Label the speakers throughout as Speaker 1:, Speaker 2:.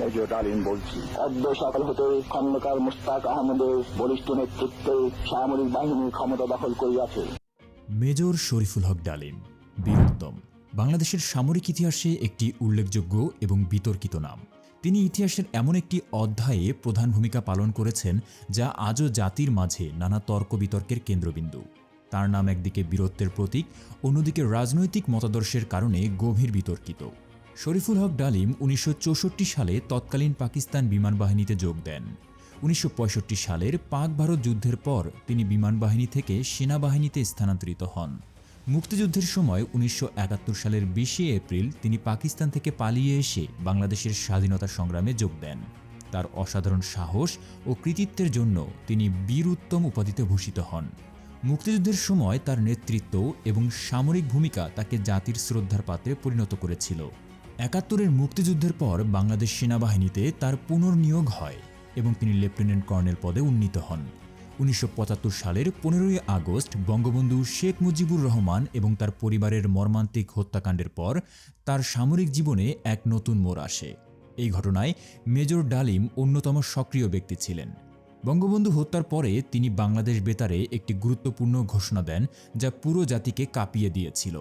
Speaker 1: Major ডালিম বলছি। অদ্য সকাল হতে খন্দকার মুস্তাক আহমদের বলিষ্ঠ নেতৃত্বে সামরিক বাহিনী ক্ষমতা দখল করিয়াছে।
Speaker 2: মেজর শরীফুল হক ডালিম, বীরোত্তম, বাংলাদেশের সামরিক ইতিহাসে একটি উল্লেখযোগ্য এবং বিতর্কিত নাম। তিনি ইতিহাসের এমন একটি অধ্যায়ে প্রধান ভূমিকা পালন করেছেন যা আজও জাতির মাঝে নানা তর্ক বিতর্কের কেন্দ্রবিন্দু। তার নাম একদিকে বীরত্বের প্রতীক, অন্যদিকে রাজনৈতিক মতাদর্শের কারণে গভীর বিতর্কিত। শরীফুল হক ডালিম উনিশশো চৌষট্টি সালে তৎকালীন পাকিস্তান বিমান বাহিনীতে যোগ দেন। উনিশশো পঁয়ষট্টি সালের পাক ভারত যুদ্ধের পর তিনি বিমান বাহিনী থেকে সেনাবাহিনীতে স্থানান্তরিত হন। মুক্তিযুদ্ধের সময় উনিশশো একাত্তর সালের বিশে এপ্রিল তিনি পাকিস্তান থেকে পালিয়ে এসে বাংলাদেশের স্বাধীনতা সংগ্রামে যোগ দেন। তার অসাধারণ সাহস ও কৃতিত্বের জন্য তিনি বীর উত্তম উপাধিতে ভূষিত হন। মুক্তিযুদ্ধের সময় তার নেতৃত্ব এবং সামরিক ভূমিকা তাকে জাতির শ্রদ্ধার পাত্রে পরিণত করেছিল। একাত্তরের মুক্তিযুদ্ধের পর বাংলাদেশ সেনাবাহিনীতে তার পুনর্নিয়োগ হয় এবং তিনি লেফটেন্যান্ট কর্নেল পদে উন্নীত হন। উনিশশো পঁচাত্তর সালের পনেরোই আগস্ট বঙ্গবন্ধু শেখ মুজিবুর রহমান এবং তার পরিবারের মর্মান্তিক হত্যাকাণ্ডের পর তার সামরিক জীবনে এক নতুন মোড় আসে। এই ঘটনায় মেজর ডালিম অন্যতম সক্রিয় ব্যক্তি ছিলেন। বঙ্গবন্ধু হত্যার পরে তিনি বাংলাদেশ বেতারে একটি গুরুত্বপূর্ণ ঘোষণা দেন যা পুরো জাতিকে কাঁপিয়ে দিয়েছিল।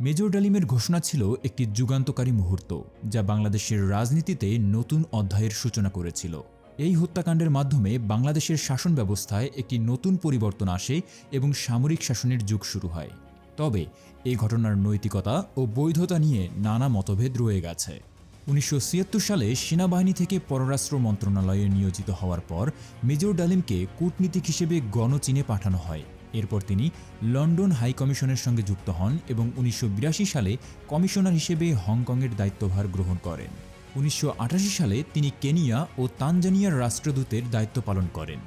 Speaker 2: মেজর ডালিমের ঘোষণা ছিল একটি যুগান্তকারী মুহূর্ত, যা বাংলাদেশের রাজনীতিতে নতুন অধ্যায়ের সূচনা করেছিল। এই হত্যাকাণ্ডের মাধ্যমে বাংলাদেশের শাসন ব্যবস্থায় একটি নতুন পরিবর্তন আসে এবং সামরিক শাসনের যুগ শুরু হয়। তবে এই ঘটনার নৈতিকতা ও বৈধতা নিয়ে নানা মতভেদ রয়ে গেছে। উনিশশো সালে সেনাবাহিনী থেকে পররাষ্ট্র মন্ত্রণালয়ে নিয়োজিত হওয়ার পর, মেজর ডালিমকে কূটনীতিক হিসেবে গণচীনে পাঠানো হয়। এরপর তিনি লন্ডন হাই কমিশনের সঙ্গে যুক্ত হন এবং উনিশশো বিরাশি সালে কমিশনার হিসেবে হংকংয়ের দায়িত্বভার গ্রহণ করেন। উনিশশো আঠাশি সালে তিনি কেনিয়া ও তানজানিয়ার রাষ্ট্রদূতের দায়িত্ব পালন করেন।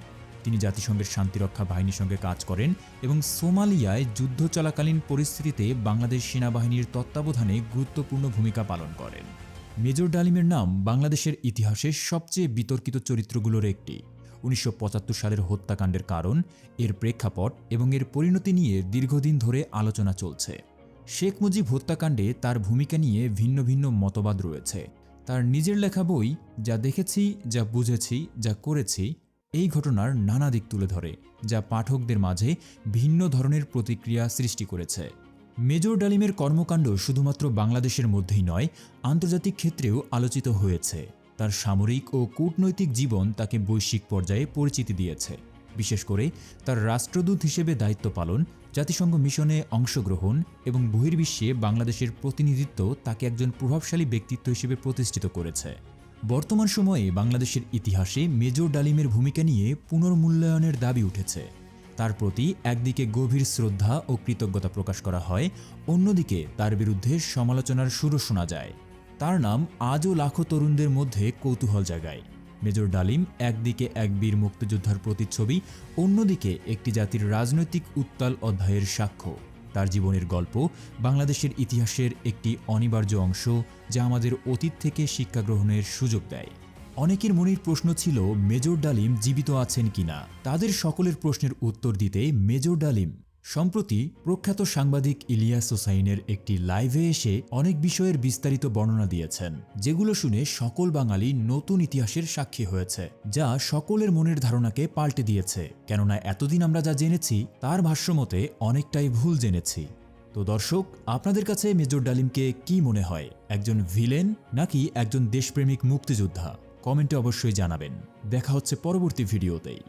Speaker 2: তিনি জাতিসংঘের শান্তিরক্ষা বাহিনীর সঙ্গে কাজ করেন এবং সোমালিয়ায় যুদ্ধ চলাকালীন পরিস্থিতিতে বাংলাদেশ সেনাবাহিনীর তত্ত্বাবধানে গুরুত্বপূর্ণ ভূমিকা পালন করেন। মেজর ডালিমের নাম বাংলাদেশের ইতিহাসে সবচেয়ে বিতর্কিত চরিত্রগুলোর একটি। উনিশশো পঁচাত্তর সালের হত্যাকাণ্ডের কারণ, এর প্রেক্ষাপট এবং এর পরিণতি নিয়ে দীর্ঘদিন ধরে আলোচনা চলছে। শেখ মুজিব হত্যাকাণ্ডে তার ভূমিকা নিয়ে ভিন্ন ভিন্ন মতবাদ রয়েছে। তার নিজের লেখা বই, যা দেখেছি, যা বুঝেছি, যা করেছি, এই ঘটনার নানা দিক তুলে ধরে, যা পাঠকদের মাঝে ভিন্ন ধরনের প্রতিক্রিয়া সৃষ্টি করেছে। মেজর ডালিমের কর্মকাণ্ড শুধুমাত্র বাংলাদেশের মধ্যেই নয়, আন্তর্জাতিক ক্ষেত্রেও আলোচিত হয়েছে। তার সামরিক ও কূটনৈতিক জীবন তাকে বৈশ্বিক পর্যায়ে পরিচিতি দিয়েছে। বিশেষ করে তার রাষ্ট্রদূত হিসেবে দায়িত্ব পালন, জাতিসংঘ মিশনে অংশগ্রহণ এবং বহির্বিশ্বে বাংলাদেশের প্রতিনিধিত্ব তাকে একজন প্রভাবশালী ব্যক্তিত্ব হিসেবে প্রতিষ্ঠিত করেছে। বর্তমান সময়ে বাংলাদেশের ইতিহাসে মেজর ডালিমের ভূমিকা নিয়ে পুনর্মূল্যায়নের দাবি উঠেছে। তার প্রতি একদিকে গভীর শ্রদ্ধা ও কৃতজ্ঞতা প্রকাশ করা হয়, অন্যদিকে তার বিরুদ্ধে সমালোচনার সুরও শোনা যায়। তার নাম আজও লাখো তরুণদের মধ্যে কৌতূহল জাগায়। মেজর ডালিম একদিকে এক বীর মুক্তিযোদ্ধার প্রতিচ্ছবি, অন্যদিকে একটি জাতির রাজনৈতিক উত্তাল অধ্যায়ের সাক্ষ্য। তার জীবনের গল্প বাংলাদেশের ইতিহাসের একটি অনিবার্য অংশ যা আমাদের অতীত থেকে শিক্ষা গ্রহণের সুযোগ দেয়। অনেকের মনের প্রশ্ন ছিল, মেজর ডালিম জীবিত আছেন কিনা? তাদের সকলের প্রশ্নের উত্তর দিতে মেজর ডালিম সম্প্রতি প্রখ্যাত সাংবাদিক ইলিয়াস হোসাইনের একটি লাইভে এসে অনেক বিষয়ের বিস্তারিত বর্ণনা দিয়েছেন, যেগুলো শুনে সকল বাঙালি নতুন ইতিহাসের সাক্ষী হয়েছে, যা সকলের মনের ধারণাকে পাল্টে দিয়েছে। কেননা এতদিন আমরা যা জেনেছি, তার ভাষ্যমতে অনেকটাই ভুল জেনেছি। তো দর্শক, আপনাদের কাছে মেজর ডালিমকে কি মনে হয়? একজন ভিলেন নাকি একজন দেশপ্রেমিক মুক্তিযোদ্ধা? কমেন্টে অবশ্যই জানাবেন। দেখা হচ্ছে পরবর্তী ভিডিওতেই।